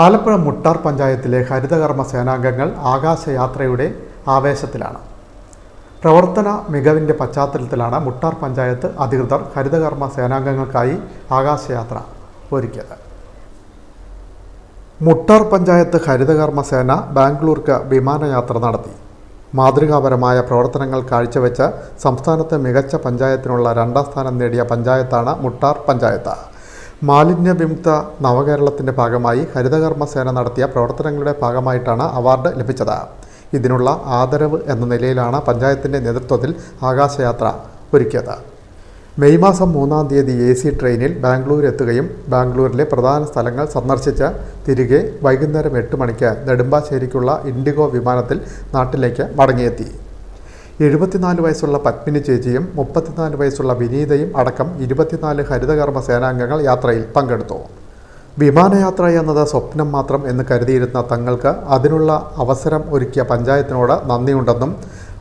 ആലപ്പുഴ മുട്ടാർ പഞ്ചായത്തിലെ ഹരിതകർമ്മ സേനാംഗങ്ങൾ ആകാശയാത്രയുടെ ആവേശത്തിലാണ്. പ്രവർത്തന മികവിന്റെ പശ്ചാത്തലത്തിലാണ് മുട്ടാർ പഞ്ചായത്ത് അധികൃതർ ഹരിതകർമ്മ സേനാംഗങ്ങൾക്കായി ആകാശയാത്ര ഒരുക്കിയത്. മുട്ടാർ പഞ്ചായത്ത് ഹരിതകർമ്മ സേന ബാംഗ്ലൂർക്ക് വിമാനയാത്ര നടത്തി. മാതൃകാപരമായ പ്രവർത്തനങ്ങൾ കാഴ്ചവെച്ച സംസ്ഥാനത്തെ മികച്ച പഞ്ചായത്തിനുള്ള രണ്ടാം സ്ഥാനം നേടിയ പഞ്ചായത്താണ് മുട്ടാർ പഞ്ചായത്ത്. മാലിന്യ വിമുക്ത നവകേരളത്തിന്റെ ഭാഗമായി ഹരിതകർമ്മ സേന നടത്തിയ പ്രവർത്തനങ്ങളുടെ ഭാഗമായിട്ടാണ് അവാർഡ് ലഭിച്ചത്. ഇതിനുള്ള ആദരവ് എന്ന നിലയിലാണ് പഞ്ചായത്തിന്റെ നേതൃത്വത്തിൽ ആകാശയാത്ര ഒരുക്കിയത്. മെയ് മാസം മൂന്നാം തീയതി എ സി ട്രെയിനിൽ ബാംഗ്ലൂർ എത്തുകയും ബാംഗ്ലൂരിലെ പ്രധാന സ്ഥലങ്ങൾ സന്ദർശിച്ച് തിരികെ വൈകുന്നേരം എട്ട് മണിക്ക് നെടുമ്പാശ്ശേരിക്കുള്ള ഇൻഡിഗോ വിമാനത്തിൽ നാട്ടിലേക്ക് മടങ്ങിയെത്തി. എഴുപത്തിനാല് വയസ്സുള്ള പത്മിനി ചേച്ചിയും മുപ്പത്തിനാല് വയസ്സുള്ള വിനീതയും അടക്കം ഇരുപത്തിനാല് ഹരിതകർമ്മ സേനാംഗങ്ങൾ യാത്രയിൽ പങ്കെടുത്തു. വിമാനയാത്ര എന്നത് സ്വപ്നം മാത്രം എന്ന് കരുതിയിരുന്ന തങ്ങൾക്ക് അതിനുള്ള അവസരം ഒരുക്കിയ പഞ്ചായത്തിനോട് നന്ദിയുണ്ടെന്നും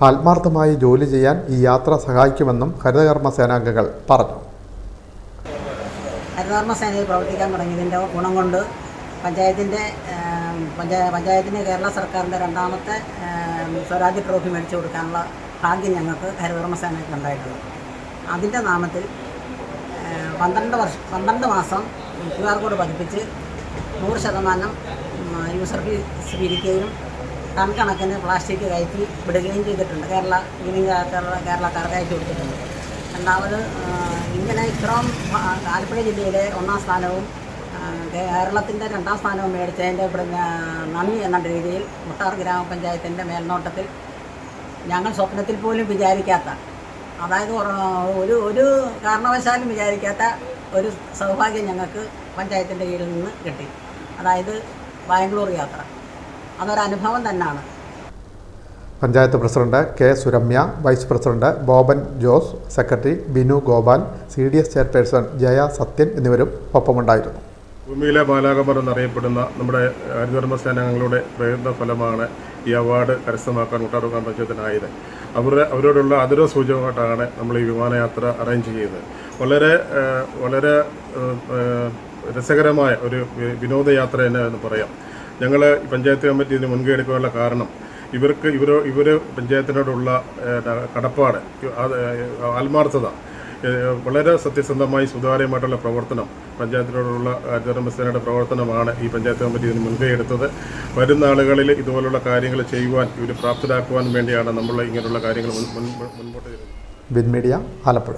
ആത്മാർത്ഥമായി ജോലി ചെയ്യാൻ ഈ യാത്ര സഹായിക്കുമെന്നും ഹരിതകർമ്മ സേനാംഗങ്ങൾ പറഞ്ഞു. ഹരിതകർമ്മ സേനയിൽ പ്രവർത്തിക്കാൻ തുടങ്ങിയതിന്റെ ഗുണം കൊണ്ട് പഞ്ചായത്തിന്റെ പഞ്ചായ പഞ്ചായത്തിന് കേരള സർക്കാരിന്റെ രണ്ടാമത്തെ സ്വരാജ് ട്രോഫി മേടിച്ചു കൊടുക്കാനുള്ള ഭാഗ്യം ഞങ്ങൾക്ക് ഹരിതകർമ്മ ഉണ്ടായിട്ടുള്ളത്. അതിന്റെ നാമത്തിൽ പന്ത്രണ്ട് വർഷം പന്ത്രണ്ട് മാസം ക്യു ആർ കോഡ് പതിപ്പിച്ച് നൂറ് ശതമാനം യൂസർ ഫീസ് പിരിക്കുകയും ടൺ കണക്കിന് പ്ലാസ്റ്റിക് കയറ്റി വിടുകയും ചെയ്തിട്ടുണ്ട്. കേരള കേരള കേരളക്കാർക്ക് അയച്ചു കൊടുത്തിട്ടുണ്ട്. രണ്ടാമത് ഇങ്ങനെ ഇത്രയും ആലപ്പുഴ ജില്ലയിലെ ഒന്നാം സ്ഥാനവും കേരളത്തിന്റെ രണ്ടാം സ്ഥാനവും മേടിച്ചതിന്റെ നന്ദി എന്ന രീതിയിൽ മുട്ടാർ ഗ്രാമപഞ്ചായത്തിന്റെ മേൽനോട്ടത്തിൽ ഞങ്ങൾ സ്വപ്നത്തിൽ പോലും വിചാരിക്കാത്ത അതായത് ഒരു- ഒരു കാരണവശാലും വിചാരിക്കാത്ത ഒരു സൗഭാഗ്യം ഞങ്ങൾക്ക് പഞ്ചായത്തിന്റെ കീഴിൽ നിന്ന് കിട്ടി. അതായത് ബാംഗ്ലൂർ യാത്ര. അതൊരനുഭവം തന്നെയാണ് panchayat president K Suramya vice president Boban Jose secretary Binu Gopal C D S chairperson Jaya Sathyan എന്നിവരും ഒപ്പമുണ്ടായിരുന്നു. ഭൂമിയിലെ ബാലാകമർ എന്നറിയപ്പെടുന്ന നമ്മുടെ ഹരിതകർമ്മ സേനാംഗങ്ങളുടെ പ്രയത്ന ഫലമാണ് ഈ അവാർഡ് കരസ്ഥമാക്കാൻ മുട്ടാർ പഞ്ചായത്തിനായത്. അവരുടെ അവരോടുള്ള ആദരവ് സൂചകമായിട്ടാണ് നമ്മൾ ഈ വിമാനയാത്ര അറേഞ്ച് ചെയ്തത്. വളരെ വളരെ രസകരമായ ഒരു വിനോദയാത്ര തന്നെ എന്ന് പറയാം ഞങ്ങൾ പഞ്ചായത്ത് കമ്മിറ്റി ഇതിന് മുൻകൈ എടുക്കാനുള്ള കാരണം ഇവർക്ക് ഇവരോ ഇവർ പഞ്ചായത്തിനോടുള്ള കടപ്പാട് ആത്മാർത്ഥത വളരെ സത്യസന്ധമായി സുതാര്യമായിട്ടുള്ള പ്രവർത്തനം പഞ്ചായത്തിനോടുള്ള ഹരിതകർമ്മസേനയുടെ പ്രവർത്തനമാണ് ഈ പഞ്ചായത്ത് കമ്മിറ്റി ഇതിന് മുൻകൈ എടുത്തത്. വരുന്ന ആളുകളിൽ ഇതുപോലുള്ള കാര്യങ്ങൾ ചെയ്യുവാൻ ഇവർ പ്രാപ്തരാക്കുവാൻ വേണ്ടിയാണ് നമ്മൾ ഇങ്ങനെയുള്ള കാര്യങ്ങൾ മുൻ- മുൻ- മുൻപോട്ട് വരുന്നത്. Win media Alappuzha.